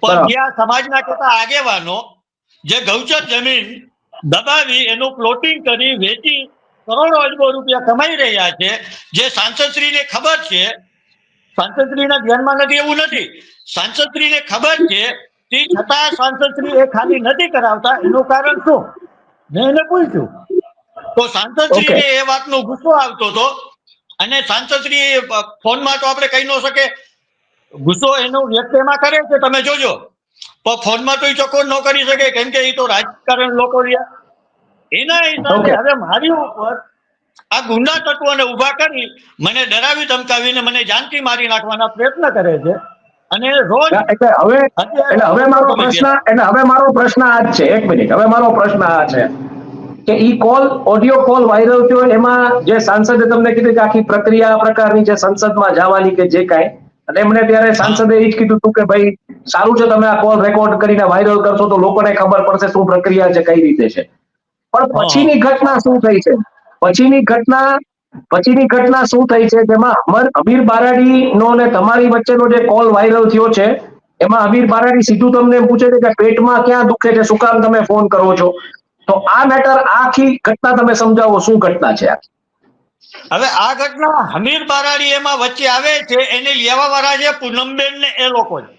પણ. જ્યાં સમાજના કેટલા આગેવાનો જે ગૌચર જમીન દબાવી એનું પ્લોટિંગ કરી વેચી કરોડો અજબો રૂપિયા કમાઈ રહ્યા છે જે સાંસદશ્રીને ખબર છે સાંસદશ્રીના ધ્યાનમાં નથી એવું નથી. સાંસદશ્રીને ખબર છે તે છતાં સાંસદશ્રી એ ખાલી નથી કરાવતા એનું કારણ શું? મેં એને પૂછ્યું. તો સાંસદશ્રીને એ વાતનો ગુસ્સો આવતો હતો અને સાંસદશ્રી ફોનમાં તો આપણે કહી ન શકે ગુસ્સો એનું વ્યક્ત એમાં કરે છે? તમે જોજો. પણ ફોનમાં તો એ ચોખ્ખો ન કરી શકે કેમ કે એ તો રાજકારણ લોકો રહ્યા. એના હિસાબે હવે મારી ઉપર આ ગુના તત્વોને ઊભા કરી મને ડરાવી ધમકાવીને મને જાનથી મારી નાખવાના પ્રયત્ન કરે છે. અને રોજ એટલે હવે એટલે હવે મારો પ્રશ્ન એટલે હવે મારો પ્રશ્ન આ જ છે. એક મિનિટ. હવે મારો પ્રશ્ન આ છે કે ઈ કોલ ઓડિયો કોલ વાયરલ થયો એમાં જે સાંસદે તમને કીધું કે આખી પ્રક્રિયા આ પ્રકારની છે સંસદમાં જવાની કે જે કાંઈ અને એમણે ત્યારે સાંસદે એ જ કીધું હતું કે ભાઈ સારું છે તમે આ કોલ રેકોર્ડ કરીને વાયરલ કરશો તો લોકોને ખબર પડશે શું પ્રક્રિયા છે કઈ રીતે છે. પણ પછીની ઘટના શું થઈ છે? પછીની ઘટના પછીની ઘટના શું થઈ છે? જેમાં અમર અમીર બારાડી નો ને તમારી વચ્ચેનો જે કોલ વાયરલ થયો છે એમાં અમીર બારાડી સીધું તમને પૂછે છે કે પેટમાં ક્યાં દુખે છે શું કામ તમે ફોન કરો છો? તો આ મેટર આખી ઘટના તમે સમજાવો શું ઘટના છે આ? હવે આ ઘટના હમીર બારાડી એમાં વચ્ચે આવે છે, એને લેવા વાળા છે પૂનમબેન ને એ લોકો છે.